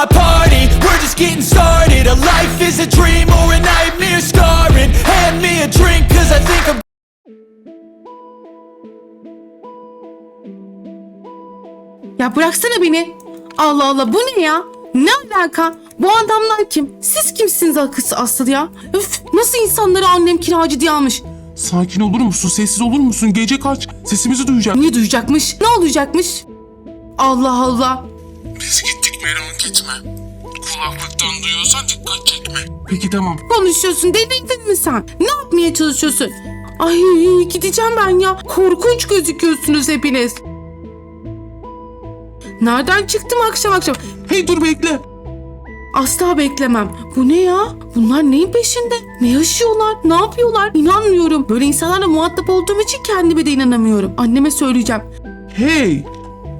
my party, we're just getting started A life is a dream or a nightmare scarring Hand me a drink cause I think I'm Ya bıraksana beni. Allah Allah bu ne ya? Ne alaka? Bu adamlar kim? Siz kimsiniz akısı asıl ya? Üf nasıl insanları annem kiracı diye almış? Sakin olur musun? Sessiz olur musun? Gece kaç? Sesimizi duyacak. Ne duyacakmış? Ne olacakmış? Allah Allah. Merak etme. Kulaklıktan duyuyorsan dikkat çekme. Peki tamam. Konuşuyorsun delirdin mi sen? Ne yapmaya çalışıyorsun? Ay gideceğim ben ya. Korkunç gözüküyorsunuz hepiniz. Nereden çıktım akşam akşam? Hey dur bekle. Asla beklemem. Bu ne ya? Bunlar neyin peşinde? Ne yaşıyorlar? Ne yapıyorlar? İnanmıyorum. Böyle insanlarla muhatap olduğum için kendime de inanamıyorum. Anneme söyleyeceğim. Hey.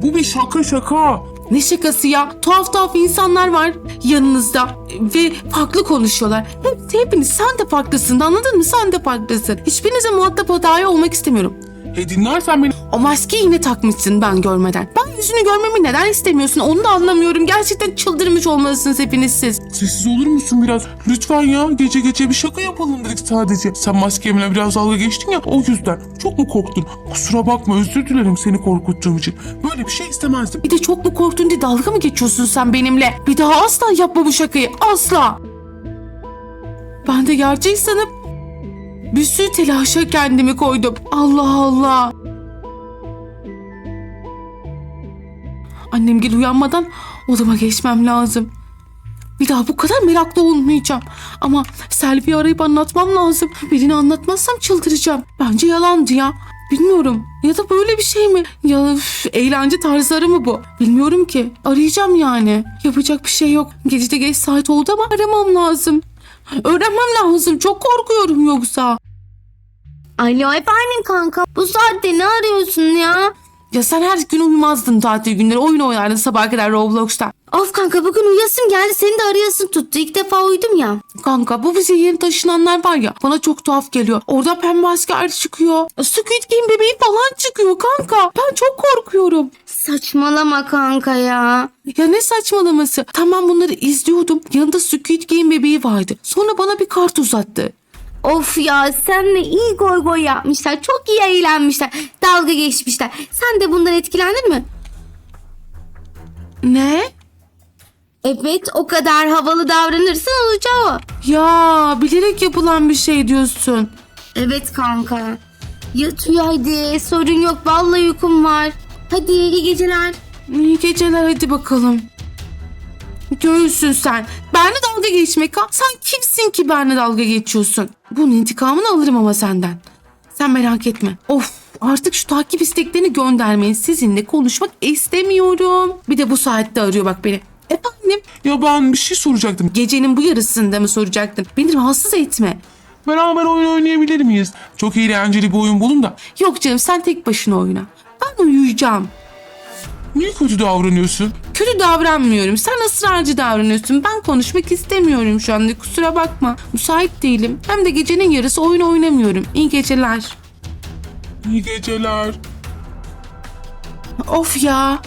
Bu bir şaka şaka. Ne şakası ya? Tuhaf tuhaf insanlar var yanınızda ve farklı konuşuyorlar. Hepsi hepiniz sen de farklısın anladın mı? Sen de farklısın. Hiçbirinize muhatap dahi olmak istemiyorum. Hey dinlersen beni. O maskeyi yine takmışsın ben görmeden. Ben yüzünü görmemi neden istemiyorsun onu da anlamıyorum. Gerçekten çıldırmış olmalısınız hepiniz siz. Sessiz olur musun biraz? Lütfen ya. Gece gece bir şaka yapalım dedik sadece. Sen maskemle biraz dalga geçtin ya o yüzden. Çok mu korktun? Kusura bakma özür dilerim seni korkuttuğum için. Böyle bir şey istemezdim. Bir de çok mu korktun diye dalga mı geçiyorsun sen benimle? Bir daha asla yapma bu şakayı. Asla. Ben de gerçek sanıp bir sürü telaşa kendimi koydum. Allah Allah. Annem gel uyanmadan odama geçmem lazım. Bir daha bu kadar meraklı olmayacağım. Ama Selvi'yi arayıp anlatmam lazım. Birini anlatmazsam çıldıracağım. Bence yalandı ya. Bilmiyorum. Ya da böyle bir şey mi? Ya üf, eğlence tarzları mı bu? Bilmiyorum ki. Arayacağım yani. Yapacak bir şey yok. Gece de geç saat oldu ama aramam lazım. Öğrenmem lazım. Çok korkuyorum yoksa. Alo efendim kanka. Bu saatte ne arıyorsun ya? Ya sen her gün uyumazdın tatil günleri. Oyun oynardın sabaha kadar Roblox'ta. Of kanka bugün uyuyasım geldi. Seni de arayasım tuttu. İlk defa uyudum ya. Kanka bu bize yeni taşınanlar var ya bana çok tuhaf geliyor. Orada pembe asker çıkıyor. Squid Game bebeği falan çıkıyor kanka. Ben çok korkuyorum. Saçmalama kanka ya. Ya ne saçmalaması. Tamam bunları izliyordum. Yanında Squid Game bebeği vardı. Sonra bana bir kart uzattı. Of ya senle iyi goy goy yapmışlar. Çok iyi eğlenmişler. Dalga geçmişler. Sen de bundan etkilendin mi? Ne? Evet o kadar havalı davranırsan olacağı o. Ya bilerek yapılan bir şey diyorsun. Evet kanka. Yat uyu hadi. Sorun yok. Vallahi uykum var. Hadi iyi geceler. İyi geceler hadi bakalım. Göğüsün sen. Benle dalga geçmek ha? Sen kimsin ki benle dalga geçiyorsun? Bunun intikamını alırım ama senden. Sen merak etme. Of artık şu takip isteklerini göndermeyin. Sizinle konuşmak istemiyorum. Bir de bu saatte arıyor bak beni. Efendim Ya ben bir şey soracaktım. gecenin bu yarısında mı soracaktın? Beni rahatsız etme. Beraber oyun oynayabilir miyiz? Çok eğlenceli bir oyun bulun da. Yok canım sen tek başına oyna. Ben uyuyacağım. Niye kötü davranıyorsun? Kötü davranmıyorum. Sen ısrarcı davranıyorsun. Ben konuşmak istemiyorum şu anda. Kusura bakma. Müsait değilim. Hem de gecenin yarısı oyun oynamıyorum. İyi geceler. İyi geceler. Of ya.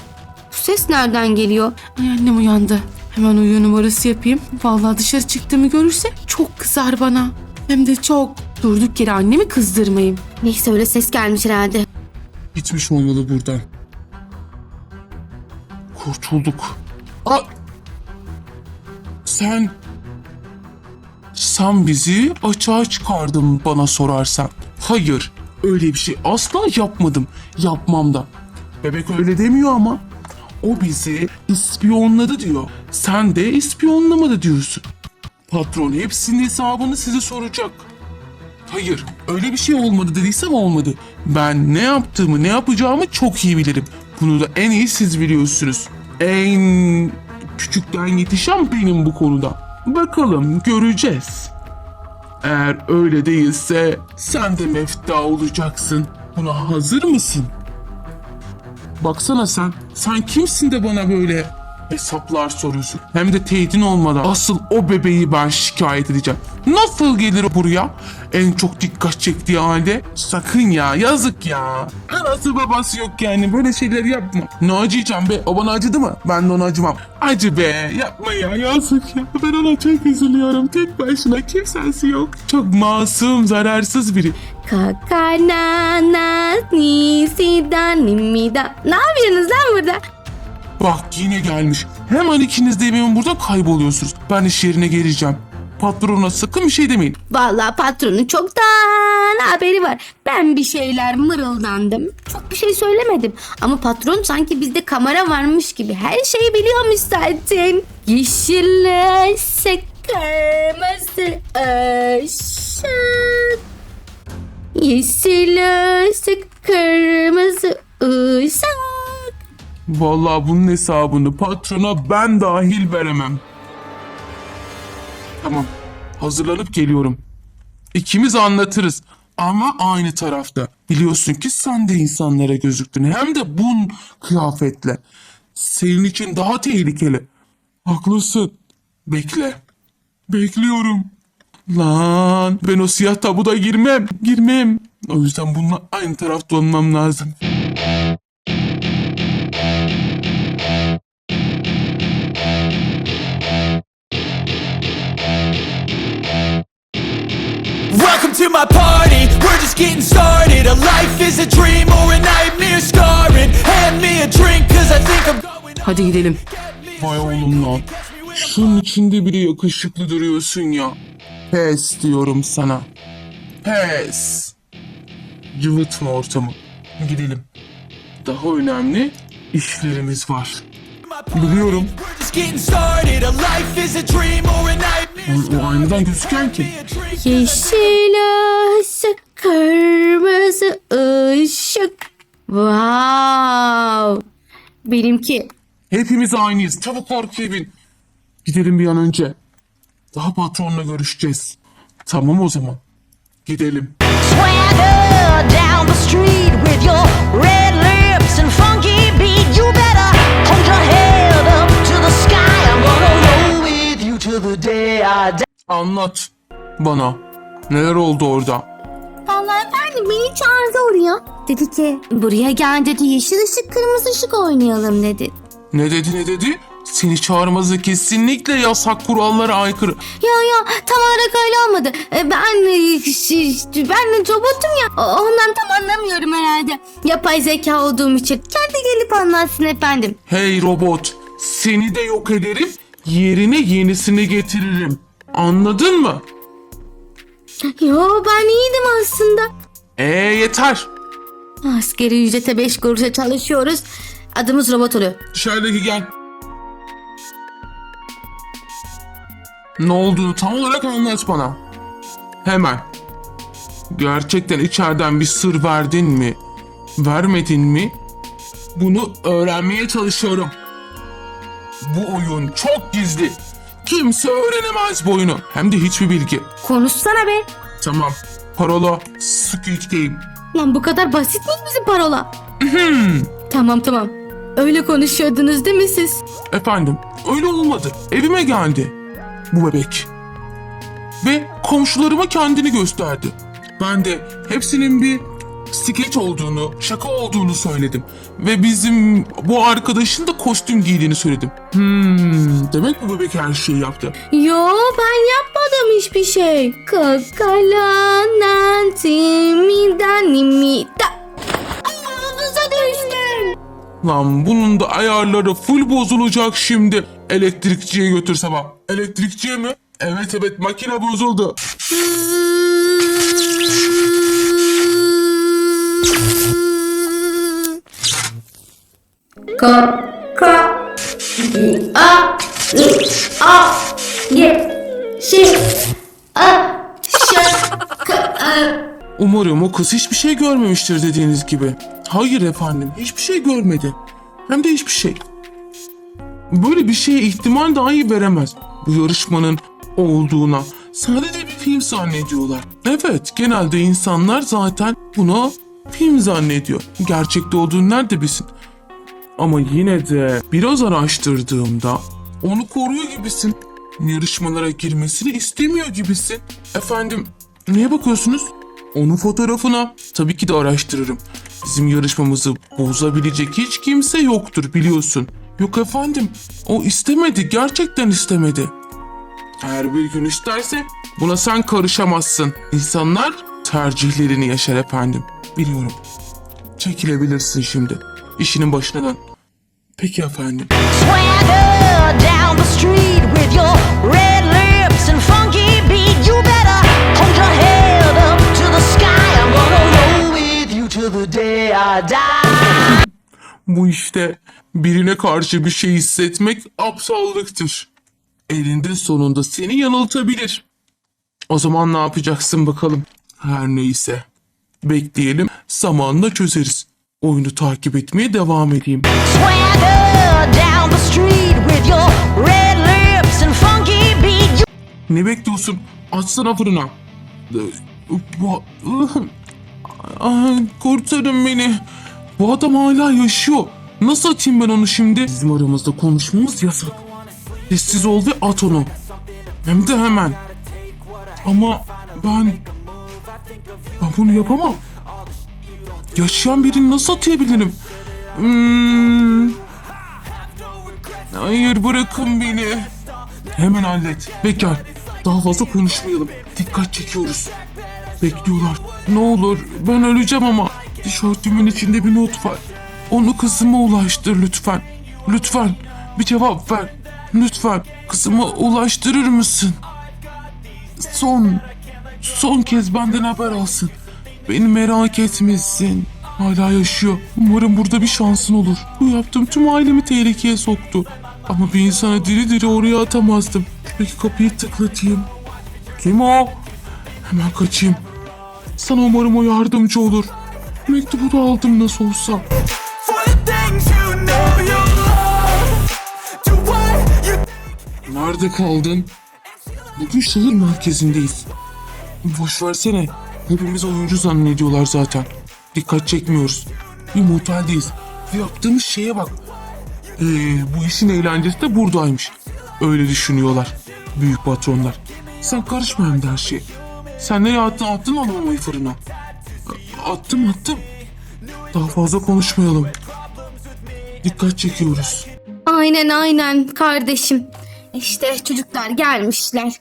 Bu ses nereden geliyor? Ay annem uyandı. Hemen uyu numarası yapayım. Vallahi dışarı çıktığımı görürse çok kızar bana. Hem de çok. Durduk yere annemi kızdırmayayım. Neyse öyle ses gelmiş herhalde. Gitmiş olmalı buradan. Kurtulduk. Aa! Sen... Sen bizi açığa çıkardın bana sorarsan. Hayır, öyle bir şey asla yapmadım. Yapmam da. Bebek öyle demiyor ama. O bizi ispiyonladı diyor. Sen de ispiyonlamadı diyorsun. Patron hepsinin hesabını size soracak. Hayır, öyle bir şey olmadı dediysem olmadı. Ben ne yaptığımı, ne yapacağımı çok iyi bilirim. Bunu da en iyi siz biliyorsunuz. En küçükten yetişen benim bu konuda. Bakalım göreceğiz. Eğer öyle değilse sen de mefta olacaksın. Buna hazır mısın? Baksana sen. Sen kimsin de bana böyle hesaplar soruyorsun. Hem de tehdin olmadan. Asıl o bebeği ben şikayet edeceğim. Nasıl gelir buraya? En çok dikkat çektiği halde. Sakın ya yazık ya. Anası babası yok yani böyle şeyler yapma. Ne acıyacağım be? O bana acıdı mı? Ben de ona acımam. Acı be yapma ya yazık ya. Ben ona çok üzülüyorum. Tek başına kimsesi yok. Çok masum zararsız biri. Kakana nisidanimida. Ne yapıyorsunuz lan burada? Bak yine gelmiş. Hemen ikiniz de hemen burada kayboluyorsunuz. Ben iş yerine geleceğim. Patrona sakın bir şey demeyin. Vallahi patronun çoktan haberi var. Ben bir şeyler mırıldandım. Çok bir şey söylemedim. Ama patron sanki bizde kamera varmış gibi her şeyi biliyormuş zaten. Yeşil ışık, kırmızı ışık. Yeşil ışık, kırmızı ışık. Vallahi bunun hesabını patrona ben dahil veremem. Tamam. Hazırlanıp geliyorum. İkimiz anlatırız. Ama aynı tarafta. Biliyorsun ki sen de insanlara gözüktün. Hem de bun kıyafetle. Senin için daha tehlikeli. Haklısın. Bekle. Bekliyorum. Lan ben o siyah tabuda girmem. Girmem. O yüzden bununla aynı tarafta olmam lazım. Welcome to my party, we're just getting started A life is a dream or a nightmare scarring Hand me a drink cause I think I'm going Hadi gidelim. Vay oğlum lan. Şunun içinde bile yakışıklı duruyorsun ya. Pes diyorum sana. Pes. Cıvıtma ortamı. Gidelim. Daha önemli işlerimiz var. Biliyorum. We're just getting started A life is a dream or a nightmare O aynadan gözüken kim? Yeşil ışık, kırmızı ışık. Wow. Benimki. Hepimiz aynıyız. Çabuk Kevin. Gidelim bir an önce. Daha patronla görüşeceğiz. Tamam o zaman. Gidelim. Swagger down the street with your die. Anlat bana. Neler oldu orada? Vallahi efendim beni çağırdı oraya. Dedi ki buraya gel dedi yeşil ışık kırmızı ışık oynayalım dedi. Ne dedi ne dedi? Seni çağırması kesinlikle yasak kurallara aykırı. Ya ya tam olarak öyle olmadı. E, Ben e, ben de robotum ya ondan tam anlamıyorum herhalde. Yapay zeka olduğum için. Kendi gelip anlatsın efendim. Hey robot, seni de yok ederim, yerine yenisini getiririm. Anladın mı? Yo ben iyiydim aslında. Ee yeter. Askeri ücrete 5 kuruşa çalışıyoruz. Adımız robot oluyor. Dışarıdaki gel. Ne olduğunu tam olarak anlat bana. Hemen. Gerçekten içeriden bir sır verdin mi? Vermedin mi? Bunu öğrenmeye çalışıyorum. Bu oyun çok gizli. Kimse öğrenemez bu oyunu. Hem de hiçbir bilgi. Konuşsana be. Tamam. Parola Squid Game. Lan bu kadar basit mi bizim parola? tamam tamam. Öyle konuşuyordunuz değil mi siz? Efendim öyle olmadı. Evime geldi. Bu bebek. Ve komşularıma kendini gösterdi. Ben de hepsinin bir skeç olduğunu, şaka olduğunu söyledim. Ve bizim bu arkadaşın da kostüm giydiğini söyledim. Hmm, demek bu bebek her şeyi yaptı. Yo ben yapmadım hiçbir şey. Kakalanan timiden düştüm. Lan bunun da ayarları full bozulacak şimdi. Elektrikçiye götürsem ha. Elektrikçiye mi? Evet evet makine bozuldu. Ka ka a ı a ye şi a ş ka a Umarım o kız hiçbir şey görmemiştir dediğiniz gibi. Hayır efendim, hiçbir şey görmedi. Hem de hiçbir şey. Böyle bir şeye ihtimal dahi veremez. Bu yarışmanın olduğuna. Sadece bir film zannediyorlar. Evet, genelde insanlar zaten bunu film zannediyor. Gerçekte olduğunu nerede bilsin? Ama yine de biraz araştırdığımda onu koruyor gibisin. Yarışmalara girmesini istemiyor gibisin. Efendim, neye bakıyorsunuz? Onun fotoğrafına. Tabii ki de araştırırım. Bizim yarışmamızı bozabilecek hiç kimse yoktur biliyorsun. Yok efendim, o istemedi, gerçekten istemedi. Eğer bir gün isterse buna sen karışamazsın. İnsanlar tercihlerini yaşar efendim. Biliyorum. Çekilebilirsin şimdi. İşinin başına dön. Peki efendim. Bu işte birine karşı bir şey hissetmek aptallıktır. Elinde sonunda seni yanıltabilir. O zaman ne yapacaksın bakalım? Her neyse. Bekleyelim, zamanla çözeriz. Oyunu takip etmeye devam edeyim. Ne bekliyorsun? Açsana fırına. Ee, Ay, Kurtarın beni. Bu adam hala yaşıyor. Nasıl atayım ben onu şimdi? Bizim aramızda konuşmamız yasak. Sessiz ol ve at onu. Hem de hemen. Ama ben... Ben bunu yapamam. Yaşayan birini nasıl atayabilirim? Hmm. Hayır bırakın beni. Hemen hallet. Bekar. Daha fazla konuşmayalım. Dikkat çekiyoruz. Bekliyorlar. Ne olur ben öleceğim ama. Tişörtümün içinde bir not var. Onu kızıma ulaştır lütfen. Lütfen bir cevap ver. Lütfen kızıma ulaştırır mısın? Son, son kez benden haber alsın. Beni merak etmesin. Hala yaşıyor. Umarım burada bir şansın olur. Bu yaptığım tüm ailemi tehlikeye soktu. Ama bir insana diri diri oraya atamazdım. Peki kapıyı tıklatayım. Kim o? Hemen kaçayım. Sana umarım o yardımcı olur. Mektubu da aldım nasıl olsa. Nerede kaldın? Bugün şehir merkezindeyiz. Boş versene. Hepimiz oyuncu zannediyorlar zaten. Dikkat çekmiyoruz. Bir moteldeyiz. Ve yaptığımız şeye bak. Ee, bu işin eğlencesi de buradaymış. Öyle düşünüyorlar. Büyük patronlar. Sen karışma hem de her şeye. Sen ne attın attın alamayı fırına. Attım attım. Daha fazla konuşmayalım. Dikkat çekiyoruz. Aynen aynen kardeşim. İşte çocuklar gelmişler.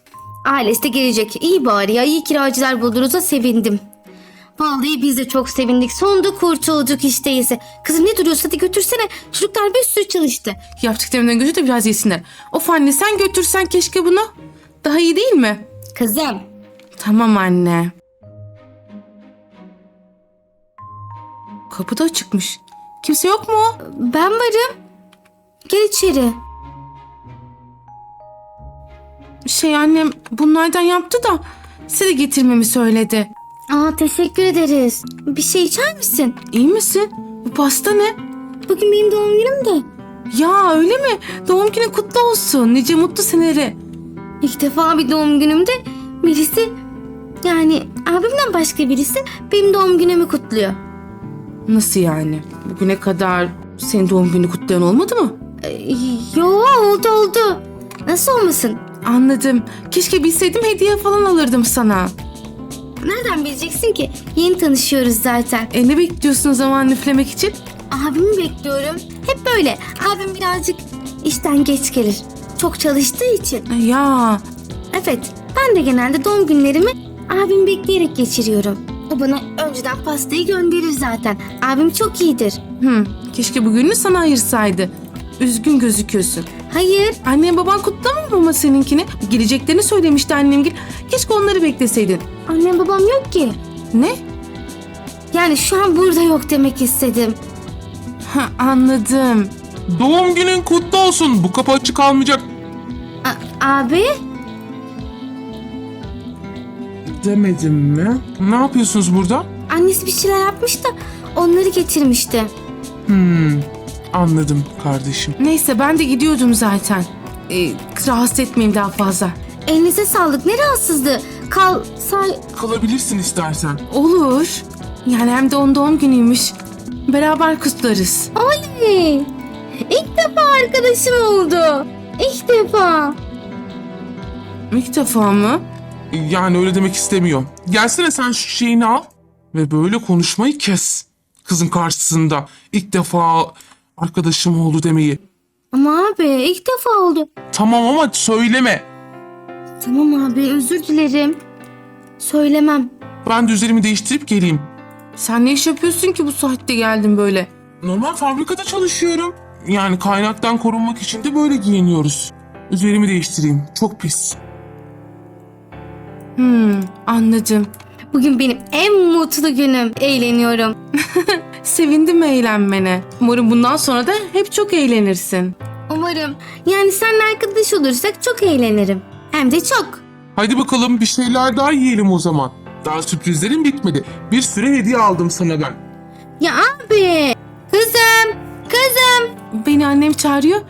Ailesi de gelecek. İyi bari ya iyi kiracılar bulduğunuza sevindim. Vallahi biz de çok sevindik. Sonunda kurtulduk işte iyisi. Kızım ne duruyorsun hadi götürsene. Çocuklar bir sürü çalıştı. Yaptıklarımdan gözü de biraz yesinler. Of anne sen götürsen keşke bunu. Daha iyi değil mi? Kızım Tamam anne. Kapı da açıkmış. Kimse yok mu? ben varım. Gel içeri. Şey annem bunlardan yaptı da size getirmemi söyledi. Aa teşekkür ederiz. Bir şey içer misin? İyi misin? Bu pasta ne? Bugün benim doğum günüm de. Ya öyle mi? Doğum günün kutlu olsun. Nice mutlu seneleri. İlk defa bir doğum günümde birisi yani abimden başka birisi benim doğum günümü kutluyor. Nasıl yani? Bugüne kadar senin doğum gününü kutlayan olmadı mı? Ee, Yo oldu oldu. Nasıl olmasın? Anladım. Keşke bilseydim hediye falan alırdım sana. Nereden bileceksin ki? Yeni tanışıyoruz zaten. E ne bekliyorsun o zaman üflemek için? Abimi bekliyorum. Hep böyle. Abim birazcık işten geç gelir. Çok çalıştığı için. E, Ya Evet. Ben de genelde doğum günlerimi abimi bekleyerek geçiriyorum. O bana önceden pastayı gönderir zaten. Abim çok iyidir. hı, keşke bugününü sana ayırsaydı. Üzgün gözüküyorsun. Hayır. Annen baban kutlamıyor mu ama seninkini? Geleceklerini söylemişti annemgil. Keşke onları bekleseydin. Annem babam yok ki. Ne? Yani şu an burada yok demek istedim. Ha, anladım. Doğum günün kutlu olsun. Bu kapı açık kalmayacak. A- abi? Demedim mi? Ne yapıyorsunuz burada? Annesi bir şeyler yapmış da onları getirmişti. Hmm, anladım kardeşim. Neyse ben de gidiyordum zaten. E, rahatsız etmeyeyim daha fazla. Elinize sağlık. Ne rahatsızlığı. Kal, say... Kalabilirsin istersen. Olur. Yani hem de onun doğum günüymüş. Beraber kutlarız. Oley! İlk defa arkadaşım oldu. İlk defa. İlk defa mı? Yani öyle demek istemiyor. Gelsene sen şu şeyini al ve böyle konuşmayı kes. Kızın karşısında ilk defa arkadaşım oldu demeyi. Ama abi ilk defa oldu. Tamam ama söyleme. Tamam abi özür dilerim. Söylemem. Ben de üzerimi değiştirip geleyim. Sen ne iş yapıyorsun ki bu saatte geldin böyle? Normal fabrikada çalışıyorum. Yani kaynaktan korunmak için de böyle giyiniyoruz. Üzerimi değiştireyim. Çok pis. Hmm, anladım. Bugün benim en mutlu günüm. Eğleniyorum. Sevindim eğlenmene. Umarım bundan sonra da hep çok eğlenirsin. Umarım. Yani seninle arkadaş olursak çok eğlenirim. Hem de çok. Hadi bakalım bir şeyler daha yiyelim o zaman. Daha sürprizlerim bitmedi. Bir sürü hediye aldım sana ben. Ya abi. Kızım. Kızım. Beni annem çağırıyor.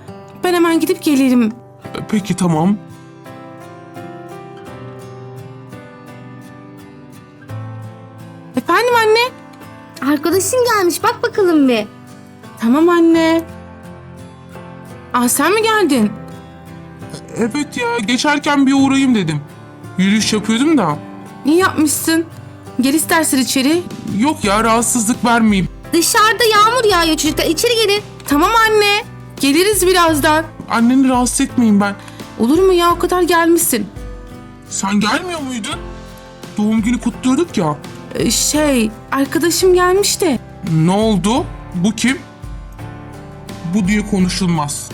Ben hemen gidip gelirim. Peki tamam. Arkadaşın gelmiş. Bak bakalım bir. Tamam anne. Aa sen mi geldin? Evet ya geçerken bir uğrayayım dedim. Yürüyüş yapıyordum da. İyi yapmışsın. Gel istersen içeri. Yok ya rahatsızlık vermeyeyim. Dışarıda yağmur yağıyor çocuklar. İçeri gelin. Tamam anne. Geliriz birazdan. Anneni rahatsız etmeyeyim ben. Olur mu ya o kadar gelmişsin. Sen gelmiyor muydun? Doğum günü kutluyorduk ya. Şey arkadaşım gelmiş de. Ne oldu? Bu kim? Bu diye konuşulmaz.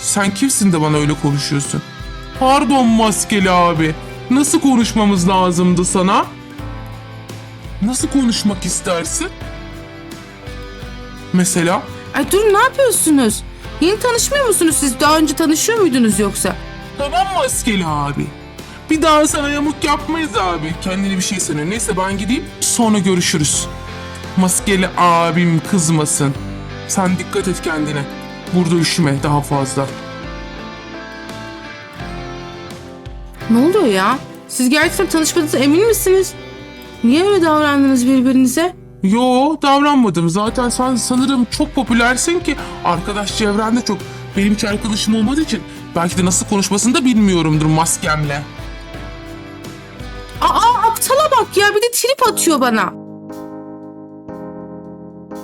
Sen kimsin de bana öyle konuşuyorsun? Pardon maskeli abi. Nasıl konuşmamız lazımdı sana? Nasıl konuşmak istersin? Mesela Ay dur ne yapıyorsunuz? Yeni tanışmıyor musunuz siz? Daha önce tanışıyor muydunuz yoksa? Tamam maskeli abi. Bir daha sana yamuk yapmayız abi. Kendine bir şey sanıyor. Neyse ben gideyim. Sonra görüşürüz. Maskeli abim kızmasın. Sen dikkat et kendine. Burada üşüme daha fazla. Ne oluyor ya? Siz gerçekten tanışmadığınıza emin misiniz? Niye öyle davrandınız birbirinize? Yo davranmadım. Zaten sen sanırım çok popülersin ki arkadaş çevrende çok. Benim hiç arkadaşım olmadığı için belki de nasıl konuşmasını da bilmiyorumdur maskemle. Bak ya bir de trip atıyor bana.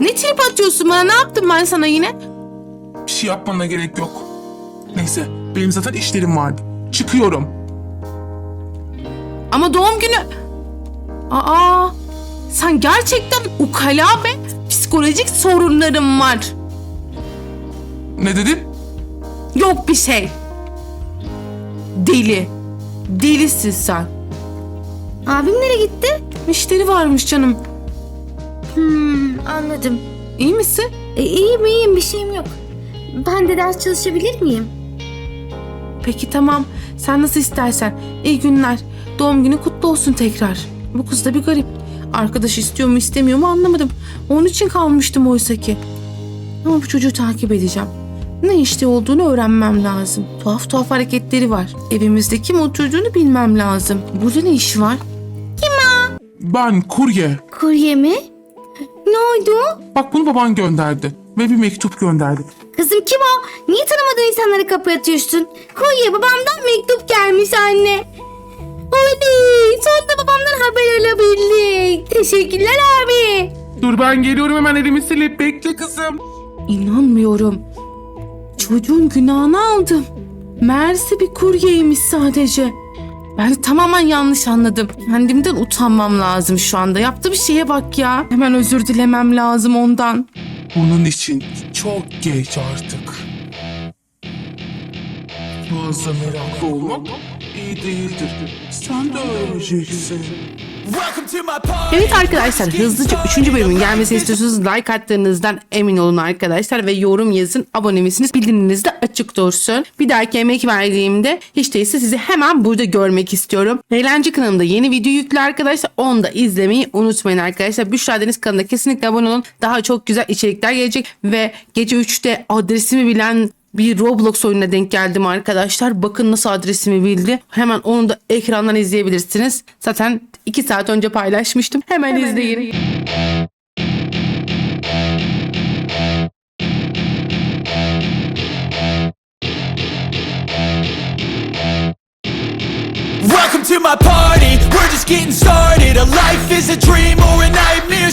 Ne trip atıyorsun bana? Ne yaptım ben sana yine? Bir şey yapmana gerek yok. Neyse benim zaten işlerim vardı. Çıkıyorum. Ama doğum günü... Aa sen gerçekten ukala ve psikolojik sorunlarım var. Ne dedin? Yok bir şey. Deli. Delisin sen. Abim nereye gitti? Müşteri varmış canım. Hmm, anladım. İyi misin? E, iyiyim iyiyim bir şeyim yok. Ben de ders çalışabilir miyim? Peki tamam. Sen nasıl istersen. İyi günler. Doğum günü kutlu olsun tekrar. Bu kız da bir garip. Arkadaş istiyor mu istemiyor mu anlamadım. Onun için kalmıştım oysa ki. Ama bu çocuğu takip edeceğim. Ne işte olduğunu öğrenmem lazım. Tuhaf tuhaf hareketleri var. Evimizde kim oturduğunu bilmem lazım. Burada ne iş var? Ben kurye. Kurye mi? Ne oldu? Bak bunu baban gönderdi. Ve bir mektup gönderdi. Kızım kim o? Niye tanımadığın insanlara kapı atıyorsun? Kurye babamdan mektup gelmiş anne. Oley! Sonunda babamdan haber alabildik. Teşekkürler abi. Dur ben geliyorum hemen elimi silip bekle kızım. İnanmıyorum. Çocuğun günahını aldım. Meğerse bir kuryeymiş sadece. De tamamen yanlış anladım. Kendimden utanmam lazım şu anda. Yaptığı bir şeye bak ya. Hemen özür dilemem lazım ondan. Bunun için çok geç artık. Fazla meraklı olmak iyi değildir. Sen de öğreneceksin. Evet arkadaşlar hızlıca 3. bölümün gelmesi istiyorsanız like attığınızdan emin olun arkadaşlar ve yorum yazın abone misiniz bildiriminiz de açık dursun. Bir dahaki emek verdiğimde hiç değilse sizi hemen burada görmek istiyorum. Eğlence kanalımda yeni video yüklü arkadaşlar onu da izlemeyi unutmayın arkadaşlar. Büşra Deniz kanalına kesinlikle abone olun. Daha çok güzel içerikler gelecek ve gece 3'te adresimi bilen bir Roblox oyununa denk geldim arkadaşlar. Bakın nasıl adresimi bildi. Hemen onu da ekrandan izleyebilirsiniz. Zaten 2 saat önce paylaşmıştım. Hemen, Hemen izleyin. Welcome to my party, we're just getting started A life is a dream or a nightmare